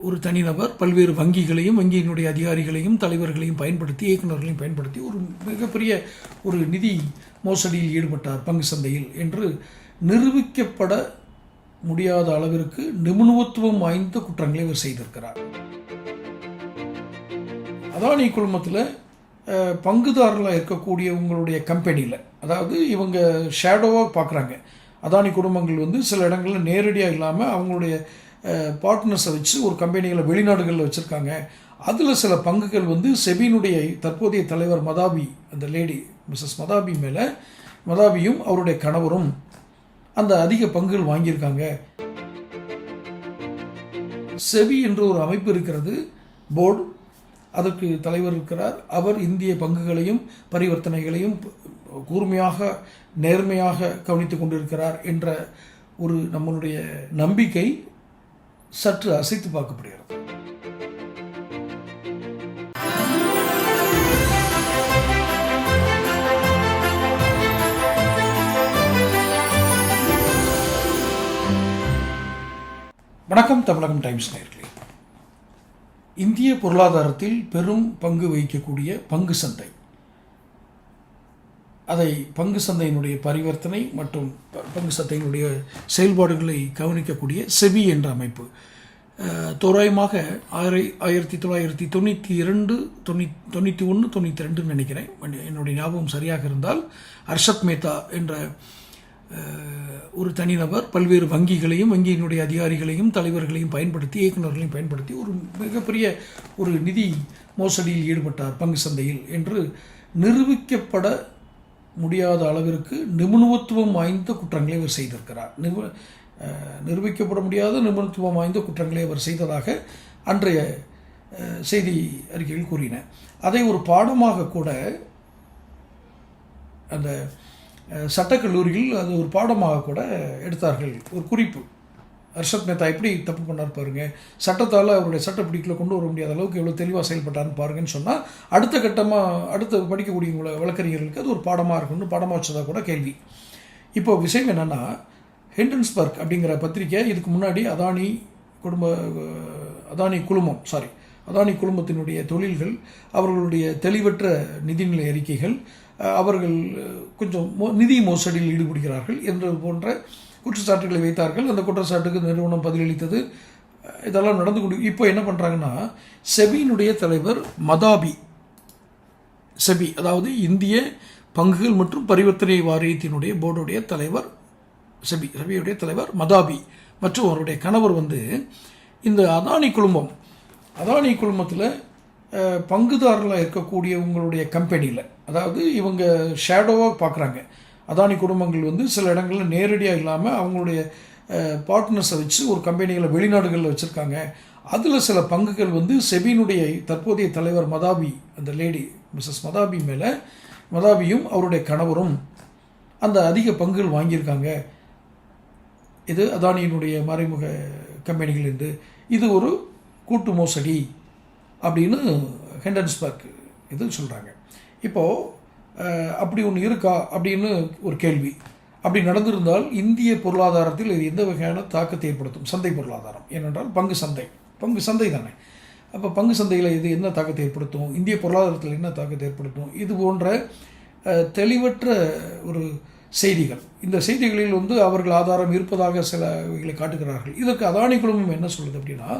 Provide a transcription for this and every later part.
ஒரு தனிநபர் பல்வேறு வங்கிகளையும் வங்கியினுடைய அதிகாரிகளையும் தலைவர்களையும் பயன்படுத்தி இயக்குநர்களையும் பயன்படுத்தி ஒரு மிகப்பெரிய ஒரு நிதி மோசடியில் ஈடுபட்டார் பங்கு சந்தையில் என்று நிரூபிக்கப்பட முடியாத அளவிற்கு நிபுணத்துவம் வாய்ந்த குற்றங்களை இவர் செய்திருக்கிறார். அதானி குழுமத்தில் பங்குதாரர்களாக இருக்கக்கூடிய உங்களுடைய கம்பெனியில் அதாவது இவங்க ஷேடோவாக பார்க்குறாங்க அதானி குடும்பங்கள் வந்து சில இடங்களில் நேரடியாக இல்லாமல் அவங்களுடைய பார்ட்னர்ஸை வச்சு ஒரு கம்பெனிகளை வெளிநாடுகளில் வச்சுருக்காங்க. அதில் சில பங்குகள் வந்து செபியினுடைய தற்போதைய தலைவர் மதாபி அந்த லேடி மிஸ்ஸஸ் மதாபி மேலே மதாபியும் அவருடைய கணவரும் அந்த அதிக பங்குகள் வாங்கியிருக்காங்க. செபி என்ற ஒரு அமைப்பு இருக்கிறது போர்டு. அதற்கு தலைவர் இருக்கிறார். அவர் இந்திய பங்குகளையும் பரிவர்த்தனைகளையும் கூர்மையாக நேர்மையாக கவனித்து கொண்டிருக்கிறார் என்ற ஒரு நம்மளுடைய நம்பிக்கை. சற்று அசைத்து பார்க்கப்படுகிறது. வணக்கம் தமிழகம் டைம்ஸ் நேர்களே. இந்திய பொருளாதாரத்தில் பெரும் பங்கு வகிக்கக்கூடிய பங்கு சந்தை. அதை பங்கு சந்தையினுடைய பரிவர்த்தனை மற்றும் ப- பங்கு சந்தையினுடைய செயல்பாடுகளை கவனிக்கக்கூடிய செபி என்ற அமைப்பு. தோராயமாக ஆயிர ஆயிரத்தி தொள்ளாயிரத்தி தொண்ணூற்றி இரண்டு தொண்ணூ தொண்ணூற்றி ஒன்று தொண்ணூற்றி ரெண்டுன்னு நினைக்கிறேன். என்னுடைய ஞாபகம் சரியாக இருந்தால் அர்ஷத் மேத்தா என்ற ஒரு தனிநபர் பல்வேறு வங்கிகளையும் வங்கியினுடைய அதிகாரிகளையும் தலைவர்களையும் பயன்படுத்தி இயக்குநர்களையும் பயன்படுத்தி ஒரு மிகப்பெரிய ஒரு நிதி மோசடியில் ஈடுபட்டார் பங்கு சந்தையில் என்று நிரூபிக்கப்பட முடியாத அளவிற்கு நிபுணத்துவம் வாய்ந்த குற்றங்களை அவர் செய்திருக்கிறார். நிபு நிரூபிக்கப்பட முடியாத நிபுணத்துவம் வாய்ந்த குற்றங்களை அவர் செய்ததாக அன்றைய செய்தி அறிக்கைகள் கூறின. அதை ஒரு பாடமாக கூட அந்த சட்டக்கல்லூரியில் அது ஒரு பாடமாக கூட எடுத்தார்கள். ஒரு குறிப்பு. ஹர்ஷத் மேத்தா எப்படி தப்பு பண்ணார் பாருங்க. சட்டத்தால் அவருடைய சட்டப்பிடிக்கில் கொண்டு வர முடியாத அளவுக்கு எவ்வளோ தெளிவாக செயல்பட்டார்னு பாருங்கன்னு சொன்னால் அடுத்த கட்டமாக அடுத்த படிக்கக்கூடிய வழக்கறிஞர்களுக்கு அது ஒரு பாடமாக இருக்கும்னு பாடமாக வச்சதாக கூட கேள்வி. இப்போ விஷயம் என்னென்னா ஹெண்டன்ஸ்பர்க் அப்படிங்கிற பத்திரிக்கை இதுக்கு முன்னாடி அதானி குடும்ப அதானி குழுமம் சாரி அதானி குழுமத்தினுடைய தொழில்கள் அவர்களுடைய தெளிவற்ற நிதிநிலை அறிக்கைகள் அவர்கள் கொஞ்சம் மோ- நிதி மோசடியில் ஈடுபடுகிறார்கள் என்று போன்ற குற்றச்சாட்டுகளை வைத்தார்கள். அந்த குற்றச்சாட்டுக்கு நிறுவனம் பதிலளித்தது. இதெல்லாம் நடந்து கொண்டு இப்போ என்ன பண்ணுறாங்கன்னா செபியினுடைய தலைவர் மதாபி செபி அதாவது இந்திய பங்குகள் மற்றும் பரிவர்த்தனை வாரியத்தினுடைய போர்டுடைய தலைவர் செபி செபியுடைய தலைவர் மதாபி மற்றும் அவருடைய கணவர் வந்து இந்த அதானி குழுமம் அதானி குழுமத்தில் பங்குதாரர்களாக இருக்கக்கூடிய உங்களுடைய கம்பெனியில் அதாவது இவங்க ஷேடோவாக பார்க்குறாங்க. அதானி குடும்பங்கள் வந்து சில இடங்களில் நேரடியாக இல்லாமல் அவங்களுடைய பார்ட்னர்ஸை வச்சு ஒரு கம்பெனிகளை வெளிநாடுகளில் வச்சுருக்காங்க. அதில் சில பங்குகள் வந்து செபியினுடைய தற்போதைய தலைவர் மதாபி அந்த லேடி மிஸ்ஸஸ் மதாபி மேலே மதாபியும் அவருடைய கணவரும் அந்த அதிக பங்குகள் வாங்கியிருக்காங்க. இது அதானியினுடைய மறைமுக கம்பெனிகளிருந்து இது ஒரு கூட்டு மோசடி அப்படின்னு ஹெண்டன்ஸ்பர்க் இது சொல்கிறாங்க இப்போது அப்படி ஒன்று இருக்கா அப்படின்னு ஒரு கேள்வி. அப்படி நடந்திருந்தால் இந்திய பொருளாதாரத்தில் இது எந்த வகையான தாக்கத்தை ஏற்படுத்தும்? சந்தை பொருளாதாரம். ஏனென்றால் பங்கு சந்தை. பங்கு சந்தை தானே. அப்போ பங்கு சந்தையில் இது என்ன தாக்கத்தை ஏற்படுத்தும்? இந்திய பொருளாதாரத்தில் என்ன தாக்கத்தை ஏற்படுத்தும்? இது போன்ற தெளிவற்ற ஒரு செய்திகள். இந்த செய்திகளில் வந்து அவர்கள் ஆதாரம் இருப்பதாக சில இவைகளை காட்டுகிறார்கள். இதற்கு அதானி குழுமம் என்ன சொல்லுது அப்படின்னா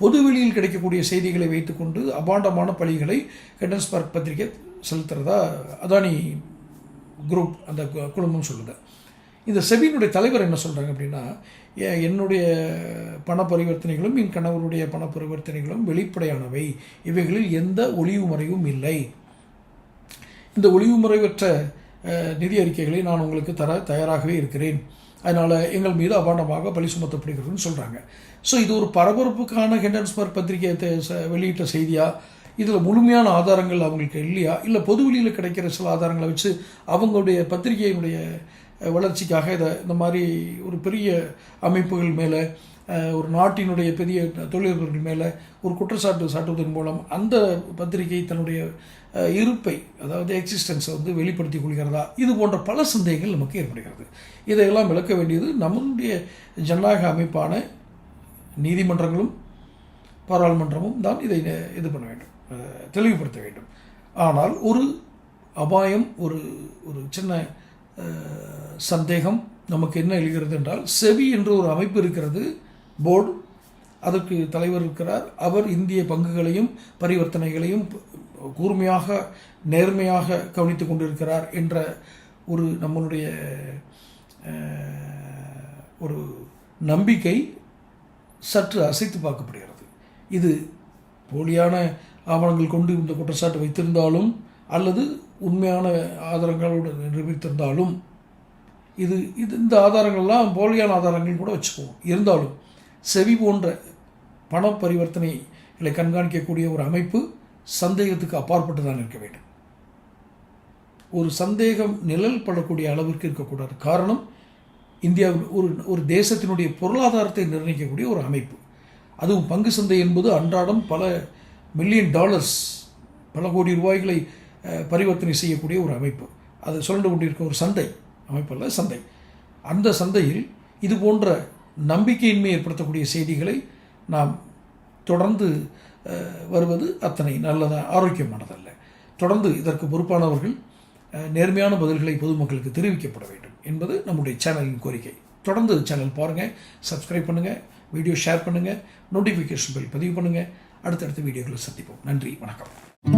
பொதுவெளியில் கிடைக்கக்கூடிய செய்திகளை வைத்துக்கொண்டு அபாண்டமான பழிகளை ஹெண்டன்ஸ்பர்க் பத்திரிகை செலுத்துறதா அதானி குரூப் அந்த கு- குழுமம் சொல்லுது. இந்த செபியினுடைய தலைவர் என்ன சொல்கிறாங்க அப்படின்னா என்னுடைய பண பரிவர்த்தனைகளும் என் கணவருடைய பண பரிவர்த்தனைகளும் வெளிப்படையானவை. இவைகளில் எந்த ஒளிவு முறையும் இல்லை. இந்த ஒளிவு முறைவற்ற நிதி அறிக்கைகளை நான் உங்களுக்கு தர தயாராகவே இருக்கிறேன். அதனால் எங்கள் மீது அபாண்டமாக பழி சுமத்தப்படுகிறதுன்னு சொல்கிறாங்க ஸோ இது ஒரு பரபரப்புக்கான ஹெண்டன்ஸ்பர்க் பத்திரிகை வெளியிட்ட செய்தியாக இதில் முழுமையான ஆதாரங்கள் அவங்களுக்கு இல்லையா? இல்லை பொதுவெளியில் கிடைக்கிற சில ஆதாரங்களை வச்சு அவங்களுடைய பத்திரிகையினுடைய வளர்ச்சிக்காக இதை இந்த மாதிரி ஒரு பெரிய அமைப்புகள் மேலே ஒரு நாட்டினுடைய பெரிய தொழிலதிபர்கள் மேலே ஒரு குற்றச்சாட்டு சாட்டுவதன் மூலம் அந்த பத்திரிகை தன்னுடைய இருப்பை அதாவது எக்ஸிஸ்டன்ஸை வந்து வெளிப்படுத்தி கொள்கிறதா? இது போன்ற பல சந்தேகங்கள் நமக்கு ஏற்படுகிறது. இதையெல்லாம் விளக்க வேண்டியது நம்முடைய ஜனநாயக அமைப்பான நீதிமன்றங்களும் பாராளுமன்றமும் தான் இதை இது பண்ண வேண்டும். தெளிவுபடுத்த வேண்டும். ஆனால் ஒரு அபாயம் ஒரு ஒரு சின்ன சந்தேகம் நமக்கு என்ன எழுகிறது என்றால் செவி என்று ஒரு அமைப்பு இருக்கிறது போர்டு. அதற்கு தலைவர் இருக்கிறார். அவர் இந்திய பங்குகளையும் பரிவர்த்தனைகளையும் கூர்மையாக நேர்மையாக கவனித்து கொண்டிருக்கிறார் என்ற ஒரு நம்மளுடைய ஒரு நம்பிக்கை சற்று அசைத்து பார்க்கப்படுகிறது. இது போலியான ஆவணங்கள் கொண்டு இந்த குற்றச்சாட்டு வைத்திருந்தாலும் அல்லது உண்மையான ஆதாரங்களோடு நிரூபித்திருந்தாலும் இது இது இந்த ஆதாரங்கள்லாம் போலியான ஆதாரங்கள் கூட வச்சுக்குவோம். இருந்தாலும் செவி போன்ற பண பரிவர்த்தனைகளை கண்காணிக்கக்கூடிய ஒரு அமைப்பு சந்தேகத்துக்கு அப்பாற்பட்டு தான் இருக்க வேண்டும். ஒரு சந்தேகம் நிழல் படக்கூடிய அளவிற்கு இருக்கக்கூடாது. காரணம் இந்தியாவில் ஒரு ஒரு தேசத்தினுடைய பொருளாதாரத்தை நிர்ணயிக்கக்கூடிய ஒரு அமைப்பு. அதுவும் பங்கு சந்தை என்பது அன்றாடம் பல மில்லியன் டாலர்ஸ் பல கோடி ரூபாய்களை பரிவர்த்தனை செய்யக்கூடிய ஒரு அமைப்பு. அது சுழண்டு கொண்டிருக்க ஒரு சந்தை. அமைப்பல்ல சந்தை. அந்த சந்தையில் இது போன்ற நம்பிக்கையின்மை ஏற்படுத்தக்கூடிய செய்திகளை நாம் தொடர்ந்து வருவது அத்தனை நல்லதாக ஆரோக்கியமானதல்ல. தொடர்ந்து இதற்கு பொறுப்பானவர்கள் நேர்மையான பதில்களை பொதுமக்களுக்கு தெரிவிக்கப்பட வேண்டும் என்பது நம்முடைய சேனலின் கோரிக்கை. தொடர்ந்து சேனல் பாருங்கள் சப்ஸ்கிரைப் பண்ணுங்கள் வீடியோ ஷேர் பண்ணுங்கள் நோட்டிஃபிகேஷன் பில் பதிவு பண்ணுங்கள் அடுத்தடுத்த வீடியோக்களை சந்திப்போம். நன்றி வணக்கம்.